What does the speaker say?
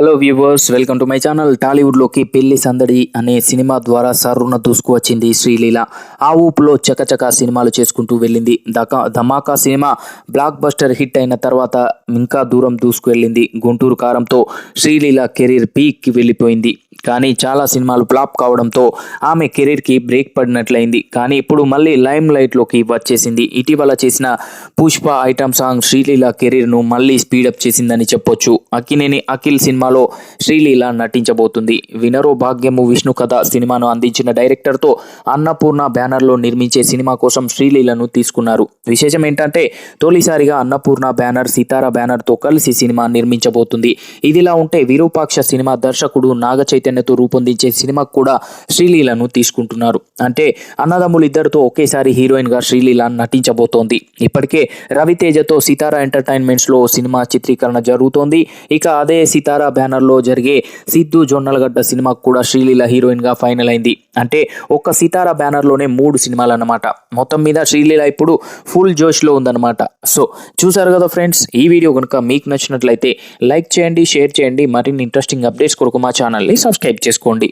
Hello viewers welcome to my channel టాలీవుడ్లోకి పెళ్ళి సందడి అనే సినిమా ద్వారా సర్రున దూసుకువచ్చింది శ్రీలీల. ఆ ఊపులో చకచక సినిమాలు చేసుకుంటూ వెళ్ళింది. దకా Dhamaka cinema blockbuster hit అయిన తర్వాత ఇంకా దూరం దూసుకువెళ్ళింది గుంటూరు కారంతో శ్రీలీల కెరీర్ పీక్కి వెళ్ళిపోయింది. కానీ చాలా సినిమాలు ఫ్లాప్ కావడంతో ఆమె కెరీర్కి బ్రేక్ పడినట్లయింది. కానీ ఇప్పుడు మళ్ళీ లైమ్ లైట్లోకి వచ్చేసింది. ఇటీవల చేసిన పుష్ప ఐటమ్ సాంగ్ శ్రీలీల కెరీర్ను మళ్ళీ స్పీడప్ చేసిందని చెప్పొచ్చు. అక్కినేని అఖిల్ సినిమాలో శ్రీలీల నటించబోతుంది. వినరో భాగ్యము విష్ణు కథ సినిమాను అందించిన డైరెక్టర్తో అన్నపూర్ణ బ్యానర్లో నిర్మించే సినిమా కోసం శ్రీలీలను తీసుకున్నారు. విశేషం ఏంటంటే తొలిసారిగా అన్నపూర్ణ బ్యానర్ సితారా బ్యానర్తో కలిసి సినిమా నిర్మించబోతుంది. ఇదిలా ఉంటే విరూపాక్ష సినిమా దర్శకుడు నాగ చైతన్యతో రూపొందించే సినిమాకు కూడా శ్రీలీలను తీసుకుంటున్నారు. అంటే అన్నదమ్ములు ఇద్దరితో ఒకేసారి హీరోయిన్గా శ్రీలీల నటించబోతోంది. ఇప్పటికే రవితేజతో సితారా ఎంటర్టైన్మెంట్స్లో సినిమా చిత్రీకరణ జరుగుతోంది. ఇక అదే సితారా బ్యానర్లో జరిగే సిద్ధు జొన్నలగడ్డ సినిమాకు కూడా శ్రీలీల హీరోయిన్గా ఫైనల్ అయింది. అంటే ఒక్క సితారా బ్యానర్లోనే మూడు సినిమాలు అన్నమాట మొత్తం మీద శ్రీలీల ఇప్పుడు ఫుల్ జోష్లో ఉందన్నమాట. సో చూసారు కదా ఫ్రెండ్స్ ఈ వీడియో కనుక మీకు నచ్చినట్లయితే లైక్ చేయండి షేర్ చేయండి మరిన్ని ఇంట్రెస్టింగ్ అప్డేట్స్ కొరకు మా ఛానల్ని సబ్స్క్రైబ్ చేసుకోండి.